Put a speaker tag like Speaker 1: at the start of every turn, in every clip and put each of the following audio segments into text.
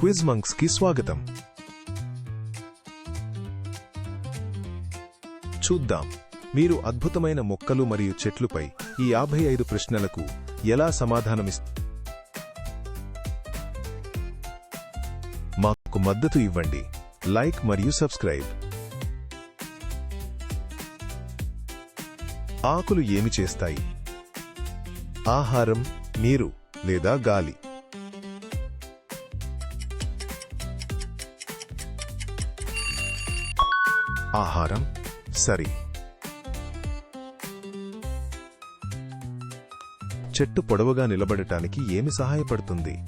Speaker 1: Quiz మంక్స్కి స్వాగతం. చూద్దాం. మీరు అద్భుతమైన మొక్కలు మరియు చెట్లుపై ఈ యాభై ఐదు ప్రశ్నలకు ఎలా సమాధానమిస్ మాకు మద్దతు ఇవ్వండి. లైక్ మరియు సబ్స్క్రైబ్. ఆకులు ఏమి చేస్తాయి? ఆహారం నీరు లేదా గాలి? ఆహారం సరి. చెట్టు పొడవుగా నిలబడటానికి ఏమి సహాయపడుతుంది?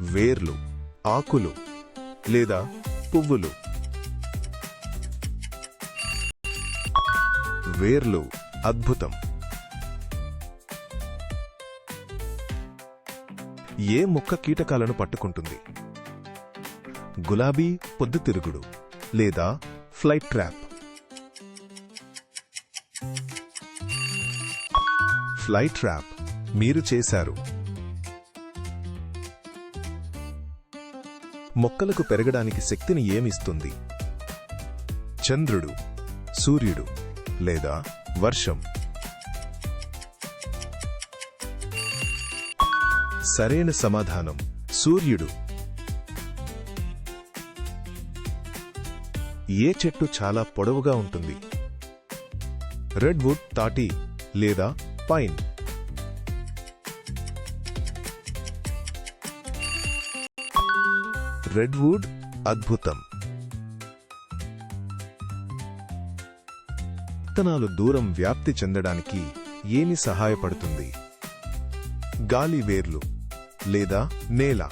Speaker 1: వేర్లు ఆకులు లేదా పువ్వులు. వేర్లు అద్భుతం. ఏ మొక్క కీటకాలను పట్టుకుంటుంది? గులాబీ పొద్దుతిరుగుడు. లేదా ఫ్లైట్ ట్రాప్ ఫ్లైట్ ట్రాప్ మీరు చేశారు. మొక్కలకు పెరగడానికి శక్తిని ఏమిస్తుంది? చంద్రుడు సూర్యుడు లేదా వర్షం? సరైన సమాధానం సూర్యుడు. ఏ చెట్టు చాలా పొడవుగా ఉంటుంది? రెడ్వుడ్ తాటి లేదా పైన్? రెడ్వుడ్ అద్భుతం. విత్తనాలు దూరం వ్యాప్తి చెందడానికి ఏమి సహాయపడుతుంది? గాలి వేర్లు లేదా నేల?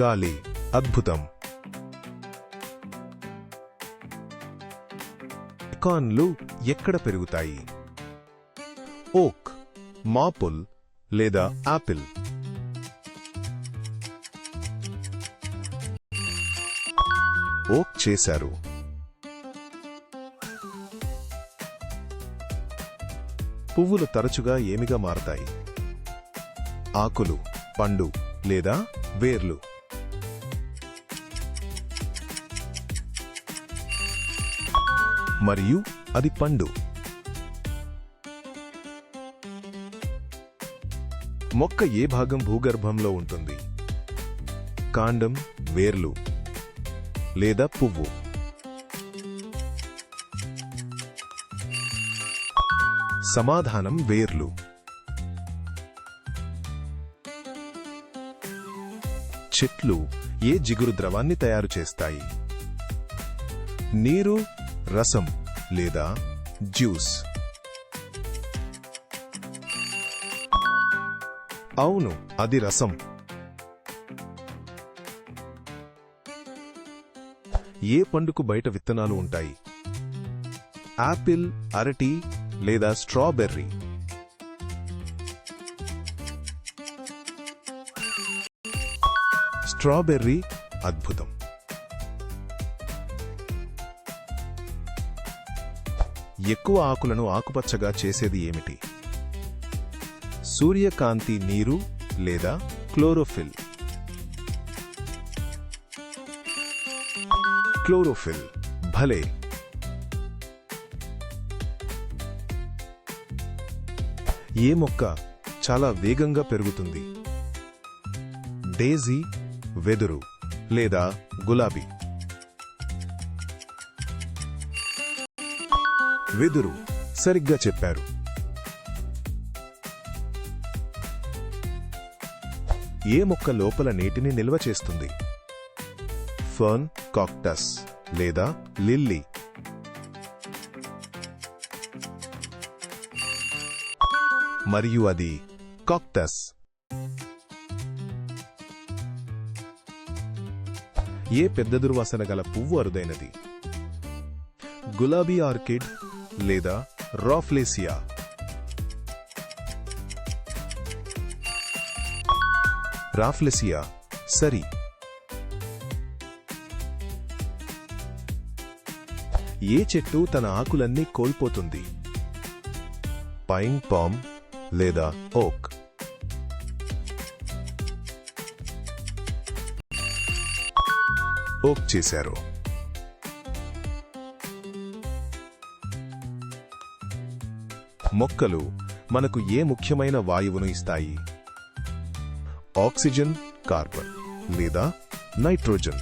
Speaker 1: గాలి అద్భుతం. కాన్లు ఎక్కడ పెరుగుతాయి? ఓక్ మాపుల్ లేదా ఆపిల్. ఓక్ చేశారు. పువ్వులు తరచుగా ఏమిగా మారతాయి? ఆకులు పండు లేదా వేర్లు. మరియు అది పండు. మొక్క ఏ భాగం భూగర్భంలో ఉంటుంది? కాండం వేర్లు లేదా పువ్వు? సమాధానం వేర్లు. చెట్లు ఏ జిగురు ద్రవాన్ని తయారు చేస్తాయి? నీరు రసం లేదా జ్యూస్. అవును అది రసం. ఏ పండుకు బయట విత్తనాలు ఉంటాయి? యాపిల్ అరటి లేదా స్ట్రాబెర్రీ? స్ట్రాబెర్రీ అద్భుతం. ఎక్కువ ఆకులను ఆకుపచ్చగా చేసేది ఏమిటి? సూర్యకాంతి నీరు లేదా క్లోరోఫిల్? క్లోరోఫిల్ భలే! ఏ మొక్క చాలా వేగంగా పెరుగుతుంది? డేజీ వెదురు లేదా గులాబీ? వెదురు సరిగ్గా చెప్పారు. ఏ మొక్క లోపల నీటిని నిల్వ చేస్తుంది? ఫర్న్ కాక్టస్ లేదా లిల్లీ? మరియు అది కాక్టస్. ఏ పెద్ద దుర్వాసన గల పువ్వు అరుదైనది? గులాబీ ఆర్కిడ్ లేదా రాఫ్లేసియా రాఫ్లెసియా సరి. ఏ చెట్టు తన ఆకులన్నీ కోల్పోతుంది? పైన్ పామ్ లేదా ఓక్ ఓక్ చేశారు. మొక్కలు మనకు ఏ ముఖ్యమైన వాయువును ఇస్తాయి? ఆక్సిజన్ కార్బన్ లేదా నైట్రోజన్?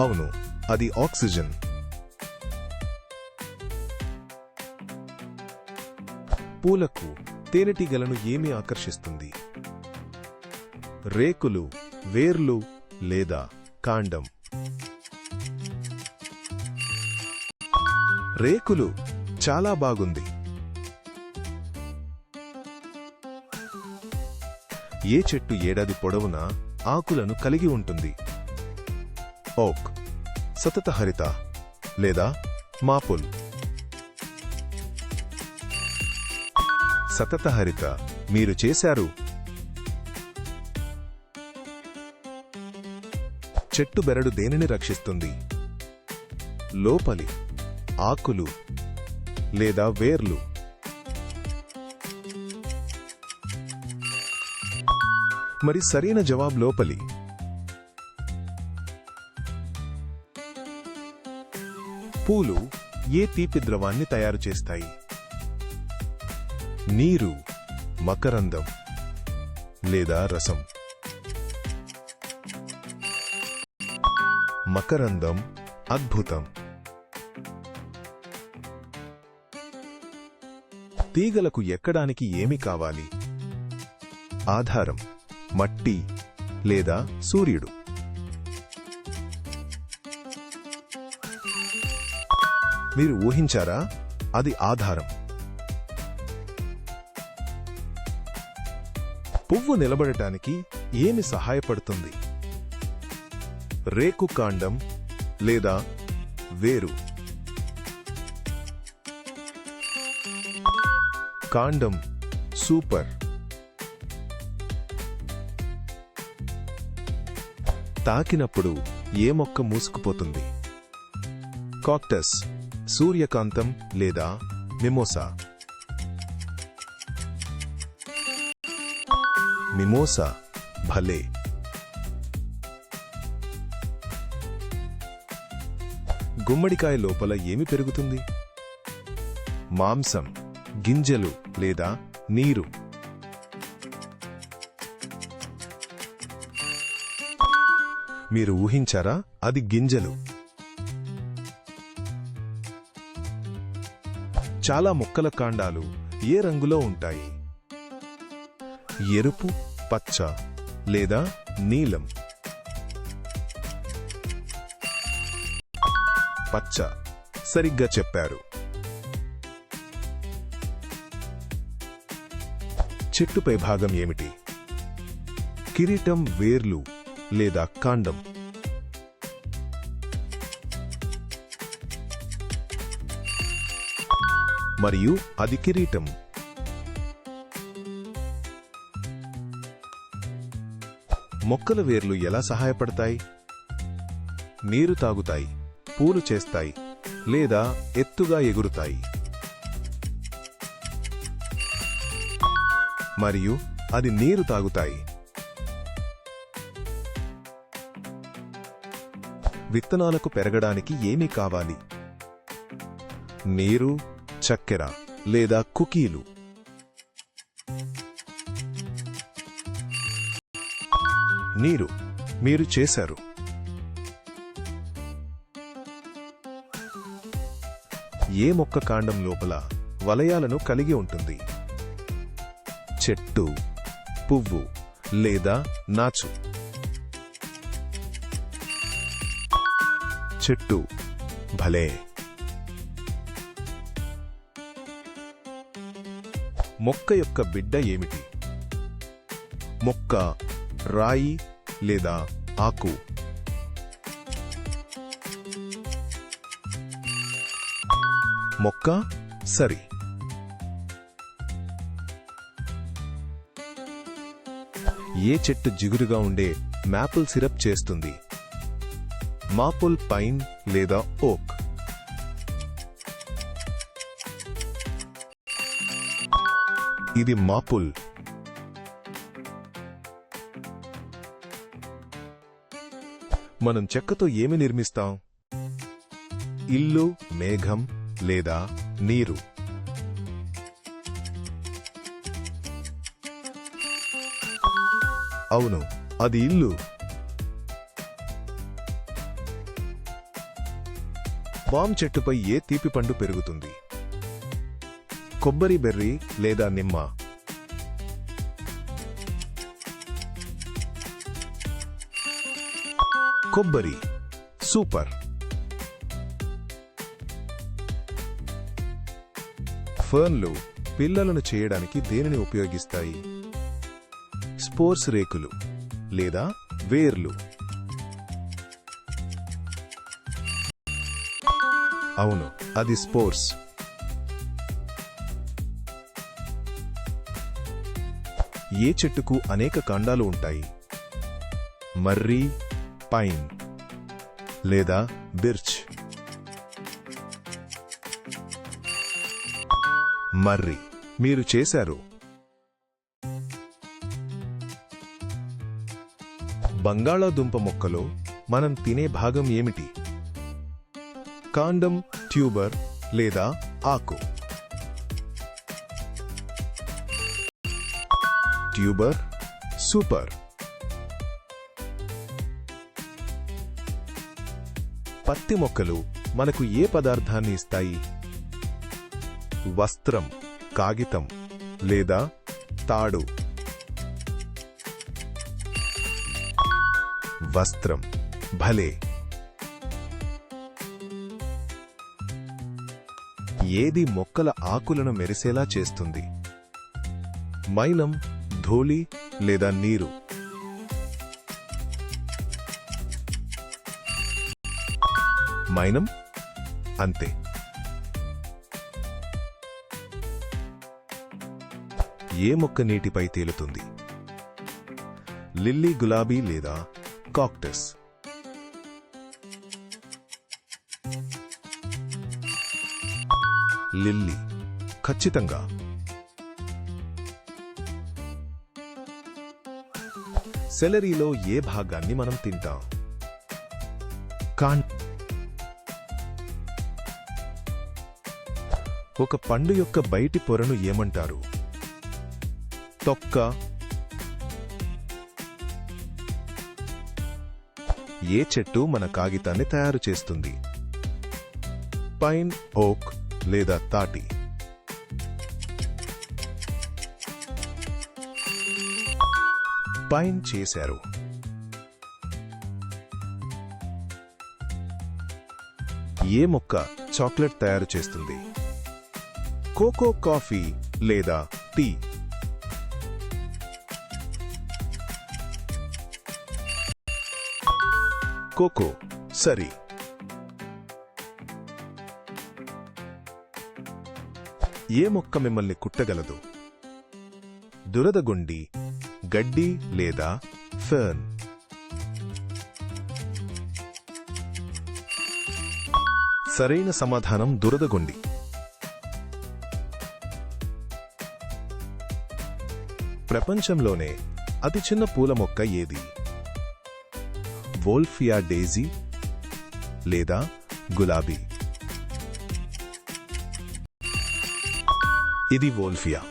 Speaker 1: అవును అది ఆక్సిజన్. పూలకు తేనెటీగలను ఏమి ఆకర్షిస్తుంది? రేకులు వేర్లు లేదా కాండం? రేకులు చాలా బాగుంది. ఏ చెట్టు ఏడాది పొడవునా ఆకులను కలిగి ఉంటుంది? ఓక్ సతత హరిత లేదా మాపుల్. సతత హరిత మీరు చేశారు. చెట్టు బెరడు దేనిని రక్షిస్తుంది? లోపలి. ఆకులు లేదా వేర్లు. మరి సరైన జవాబు లోపలి. పూలు ఏ తీపి ద్రవాన్ని తయారు చేస్తాయి? నీరు మకరందం లేదా రసం? మకరందం అద్భుతం. తీగలకు ఎక్కడానికి ఏమి కావాలి? ఆధారం. మట్టి లేదా సూర్యుడు. మీరు ఊహించారా? అది ఆధారం. పువ్వు నిలబడటానికి ఏమి సహాయపడుతుంది? రేకు కాండం లేదా వేరు. కాండం సూపర్. తాకినప్పుడు ఏ మొక్క మూసుకుపోతుంది? కాక్టస్ సూర్యకాంతం లేదా మిమోసా? మిమోసా భలే. గుమ్మడికాయ లోపల ఏమి పెరుగుతుంది? మాంసం. గింజలు లేదా నీరు. మీరు ఊహించారా? అది గింజలు. చాలా మొక్కల కాండాలు ఏ రంగులో ఉంటాయి? ఎరుపు పచ్చ లేదా నీలం? పచ్చ. సరిగ్గా చెప్పారు. చెట్టుపై భాగం ఏమిటి? కిరీటం వేర్లు లేదా కాండం? మరియు అది కిరీటం. మొక్కల వేర్లు ఎలా సహాయపడతాయి? నీరు తాగుతాయి పూలు చేస్తాయి లేదా ఎత్తుగా ఎగురుతాయి? మరియు అది నీరు తాగుతాయి. విత్తనాలకు పెరగడానికి ఏమి కావాలి? నీరు చక్కెర లేదా కుకీలు? నీరు మీరు చేశారు. ఏ మొక్క కాండం లోపల వలయాలను కలిగి ఉంటుంది? చెట్టు పువ్వు లేదా నాచు. చెట్టు భలే. మొక్క యొక్క బిడ్డ ఏమిటి? మొక్క రాయి లేదా ఆకు? మొక్క సరి. ఏ చెట్టు జిగురుగా ఉండే మాపుల్ సిరప్ చేస్తుంది? మాపుల్ పైన్ లేదా ఓక్? ఇది మాపుల్. మనం చెక్కతో ఏమి నిర్మిస్తాం? ఇల్లు మేఘం లేదా నీరు? అవును అది ఇల్లు. పామ్ చెట్టుపై ఏ తీపి పండు పెరుగుతుంది? కొబ్బరి బెర్రీ లేదా నిమ్మ? కొబ్బరి సూపర్. ఫర్న్లు పిల్లలను చేయడానికి దేనిని ఉపయోగిస్తాయి? స్పోర్స్ రేకులు లేదా వేర్లు. అవును అది స్పోర్స్ ఏ చెట్టుకు అనేక కాండాలు ఉంటాయి? మర్రి పైన్ లేదా బిర్చ్. మర్రి మీరు చేశారు. బంగాళాదుంప మొక్కలో మనం తినే భాగం ఏమిటి? కాండం ట్యూబర్ లేదా ఆకు? Tuber super. పత్తి మొక్కలు మనకు ఏ పదార్థాన్ని ఇస్తాయి? వస్త్రం కాగితం లేదా తాడు? వస్త్రం. భలే. ఏది మొక్కల ఆకులను మెరిసేలా చేస్తుంది. మైనం ధూళి లేదా నీరు? మైనం? అంతే. ఏ మొక్క నీటిపై తేలుతుంది? లిల్లీ గులాబీ లేదా కాక్టస్ లిల్లీ ఖచ్చితంగా. సెలరీలో ఏ భాగాన్ని మనం తింటాం? కాన్ ఒక పండు యొక్క బయటి పొరను ఏమంటారు? తొక్క ఏ చెట్టు మన కాగితాన్ని తయారు చేస్తుంది? పైన్ ఓక్ లేదా తాటి? పైన్ చేశారు. ఏ మొక్క చాక్లెట్ తయారు చేస్తుంది? కోకో కాఫీ లేదా టీ? కోకో. సరి. ఏ మొక్క మిమ్మల్ని కుట్టగలదు? దురదగొండి గడ్డి లేదా ఫెర్న్? సరైన సమాధానం దురదగుండి ప్రపంచంలోనే అతి చిన్న పూల మొక్క ఏది? వోల్ఫియా డేజీ లేదా గులాబీ. ఇది వోల్ఫియా.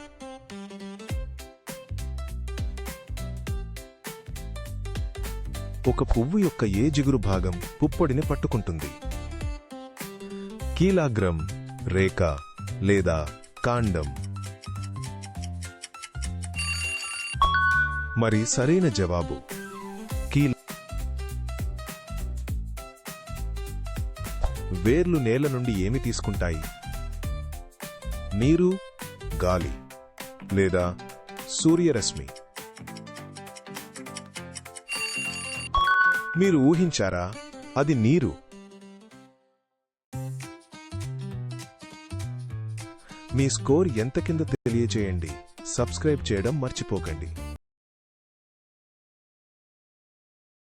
Speaker 1: ఒక పువ్వు యొక్క ఏ జిగురు భాగం పుప్పొడిని పట్టుకుంటుంది. కీలాగ్రం రేఖ లేదా కాండం. మరి సరైన జవాబు. వేర్లు నేల నుండి ఏమి తీసుకుంటాయి? నీరు గాలి లేదా సూర్యరశ్మి. మీరు ఊహించారా? అది నీరు. మీ స్కోర్ ఎంత కింద తెలియజేయండి సబ్స్క్రైబ్ చేయడం మర్చిపోకండి.